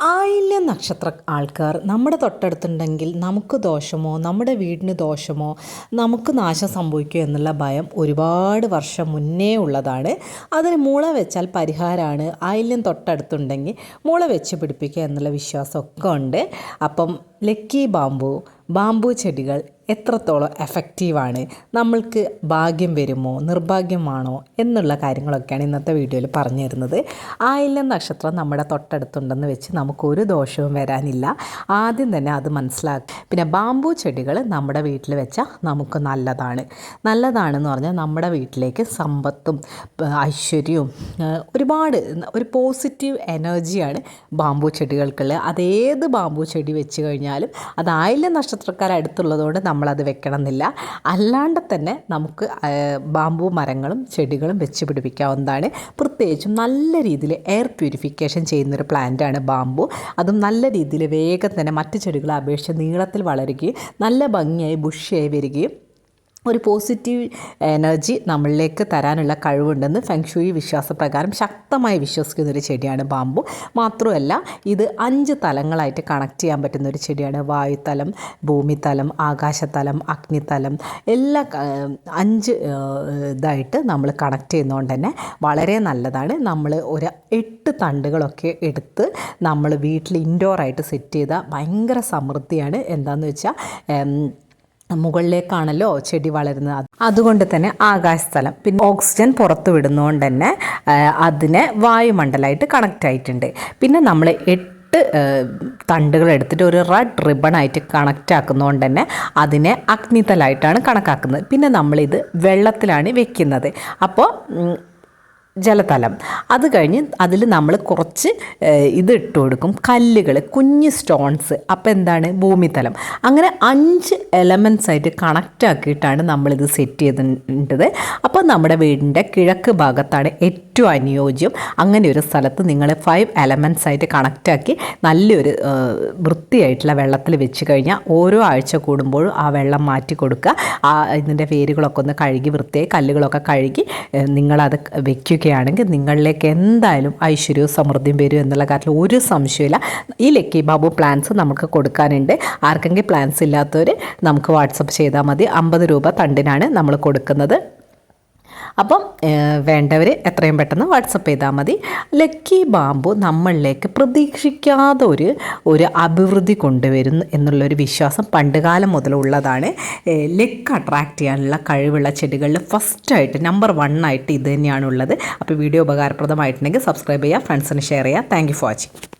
ആയില്യം നക്ഷത്ര ആൾക്കാർ നമ്മുടെ തൊട്ടടുത്തുണ്ടെങ്കിൽ നമുക്ക് ദോഷമോ നമ്മുടെ വീടിന് ദോഷമോ നമുക്ക് നാശം സംഭവിക്കുമോ എന്നുള്ള ഭയം ഒരുപാട് വർഷം മുന്നേ ഉള്ളതാണ്. അതിന് മുള വെച്ചാൽ പരിഹാരമാണ് ആയില്യം തൊട്ടടുത്തുണ്ടെങ്കിൽ മുള വെച്ച് പിടിപ്പിക്കുക എന്നുള്ള വിശ്വാസമൊക്കെ ഉണ്ട്. അപ്പം ലക്കി ബാമ്പു ബാമ്പു ചെടികൾ എത്രത്തോളം എഫക്റ്റീവാണ് നമ്മൾക്ക് ഭാഗ്യം വരുമോ? നിർഭാഗ്യമാണോ? എന്നുള്ള കാര്യങ്ങളൊക്കെയാണ് ഇന്നത്തെ വീഡിയോയിൽ പറഞ്ഞു തരുന്നത്. ആയില്യം നക്ഷത്രം നമ്മുടെ തൊട്ടടുത്തുണ്ടെന്ന് വെച്ച് നമുക്കൊരു ദോഷവും വരാനില്ല. ആദ്യം തന്നെ അത് മനസ്സിലാക്കുക പിന്നെ ബാമ്പു ചെടികൾ നമ്മുടെ വീട്ടിൽ വെച്ചാൽ നമുക്ക് നല്ലതാണ്. നല്ലതാണെന്ന് പറഞ്ഞാൽ നമ്മുടെ വീട്ടിലേക്ക് സമ്പത്തും ഐശ്വര്യവും ഒരുപാട് ഒരു പോസിറ്റീവ് എനർജിയാണ് ബാമ്പു ചെടികൾക്കുള്ളത്. അതേത് ബാമ്പു ചെടി വെച്ച് കഴിഞ്ഞാലും അത് ആയില്യം നക്ഷത്രക്കാരടുത്തുള്ളതുകൊണ്ട് നമ്മളത് വെക്കണം എന്നില്ല അല്ലാണ്ട് തന്നെ നമുക്ക് ബാമ്പു മരങ്ങളും ചെടികളും വെച്ച് പിടിപ്പിക്കാവുന്നതാണ്. പ്രത്യേകിച്ചും നല്ല രീതിയിൽ എയർ പ്യൂരിഫിക്കേഷൻ ചെയ്യുന്നൊരു പ്ലാന്റാണ് ബാമ്പു. അതും നല്ല രീതിയിൽ വേഗം തന്നെ മറ്റു ചെടികളെ അപേക്ഷിച്ച് നീളത്തിൽ വളരുകയും നല്ല ഭംഗിയായി ബുഷിയായി വരികയും ഒരു പോസിറ്റീവ് എനർജി നമ്മളിലേക്ക് തരാനുള്ള കഴിവുണ്ടെന്ന് ഫെങ്ഷുയി വിശ്വാസപ്രകാരം ശക്തമായി വിശ്വസിക്കുന്ന ഒരു ചെടിയാണ് ബാമ്പു മാത്രമല്ല ഇത് അഞ്ച് തലങ്ങളായിട്ട് കണക്ട് ചെയ്യാൻ പറ്റുന്ന ഒരു ചെടിയാണ്. വായുതലം ഭൂമിതലം ആകാശതലം അഗ്നിതലം എല്ലാ അഞ്ച് ഇതായിട്ട് നമ്മൾ കണക്ട് ചെയ്യുന്നതുകൊണ്ട് തന്നെ വളരെ നല്ലതാണ്. നമ്മൾ ഒരു എട്ട് തണ്ടുകളൊക്കെ എടുത്ത് നമ്മൾ വീട്ടിൽ ഇൻഡോറായിട്ട് സെറ്റ് ചെയ്താൽ ഭയങ്കര സമൃദ്ധിയാണ്. എന്താണെന്ന് വെച്ചാൽ മുകളിലേക്കാണല്ലോ ചെടി വളരുന്നത്. അത് അതുകൊണ്ട് തന്നെ ആകാശസ്ഥലം പിന്നെ ഓക്സിജൻ പുറത്തു വിടുന്നതുകൊണ്ട് തന്നെ അതിനെ വായുമണ്ഡലമായിട്ട് കണക്റ്റ് ആയിട്ടുണ്ട്. പിന്നെ നമ്മൾ എട്ട് തണ്ടുകൾ എടുത്തിട്ട് ഒരു റെഡ് റിബൺ ആയിട്ട് കണക്റ്റ് ആക്കുന്നതുകൊണ്ട് തന്നെ അതിനെ അഗ്നിതലായിട്ടാണ് കണക്കാക്കുന്നത്. പിന്നെ നമ്മളിത് വെള്ളത്തിലാണ് വെക്കുന്നത്. അപ്പോൾ ജലതലം. അത് കഴിഞ്ഞ് അതിൽ നമ്മൾ കുറച്ച് ഇത് ഇട്ട് കൊടുക്കും. കല്ലുകൾ കുഞ്ഞ് സ്റ്റോൺസ്. അപ്പോൾ എന്താണ്? ഭൂമിതലം. അങ്ങനെ അഞ്ച് എലമെൻസ് ആയിട്ട് കണക്റ്റ് ആക്കിയിട്ടാണ് നമ്മളിത് സെറ്റ് ചെയ്തിട്ടുണ്ടത് അപ്പോൾ നമ്മുടെ വീടിന്റെ കിഴക്ക് ഭാഗത്താണ് ഏറ്റവും അനുയോജ്യം. അങ്ങനെ ഒരു സ്ഥലത്ത് നിങ്ങൾ ഫൈവ് എലമെന്റ്സ് ആയിട്ട് കണക്റ്റാക്കി നല്ലൊരു വൃത്തിയായിട്ടുള്ള വെള്ളത്തിൽ വെച്ച് കഴിഞ്ഞാൽ ഓരോ ആഴ്ച കൂടുമ്പോഴും ആ വെള്ളം മാറ്റി കൊടുക്കുക. ആ ഇതിന്റെ വേരുകളൊക്കെ ഒന്ന് കഴുകി വൃത്തിയായി കല്ലുകളൊക്കെ കഴുകി നിങ്ങളത് വെക്കുകയാണെങ്കിൽ നിങ്ങളിലേക്ക് എന്തായാലും ഐശ്വര്യവും സമൃദ്ധിയും വരും എന്നുള്ള കാര്യത്തിൽ ഒരു സംശയമില്ല ഈ ലക്കി ബാബു പ്ലാൻസ് നമുക്ക് കൊടുക്കാനുണ്ട്. ആർക്കെങ്കിലും പ്ലാൻസ് ഇല്ലാത്തവർ നമുക്ക് വാട്സപ്പ് ചെയ്താൽ മതി. അമ്പത് രൂപ തണ്ടിനാണ് നമ്മൾ കൊടുക്കുന്നത്. അപ്പം വേണ്ടവർ എത്രയും പെട്ടെന്ന് വാട്സപ്പ് ചെയ്താൽ മതി. ലക്കി ബാമ്പു നമ്മളിലേക്ക് പ്രതീക്ഷിക്കാതെ ഒരു ഒരു അഭിവൃദ്ധി കൊണ്ടുവരുന്നു എന്നുള്ളൊരു വിശ്വാസം പണ്ടുകാലം മുതലുള്ളതാണ് ലക്ക് അട്രാക്റ്റ് ചെയ്യാനുള്ള കഴിവുള്ള ചെടികളിൽ ഫസ്റ്റായിട്ട് നമ്പർ വൺ ആയിട്ട് ഇത് തന്നെയാണുള്ളത്. അപ്പോൾ വീഡിയോ ഉപകാരപ്രദമായിട്ടുണ്ടെങ്കിൽ സബ്സ്ക്രൈബ് ചെയ്യുക ഫ്രണ്ട്സിന് ഷെയർ ചെയ്യുക താങ്ക് ഫോർ വാച്ചിങ്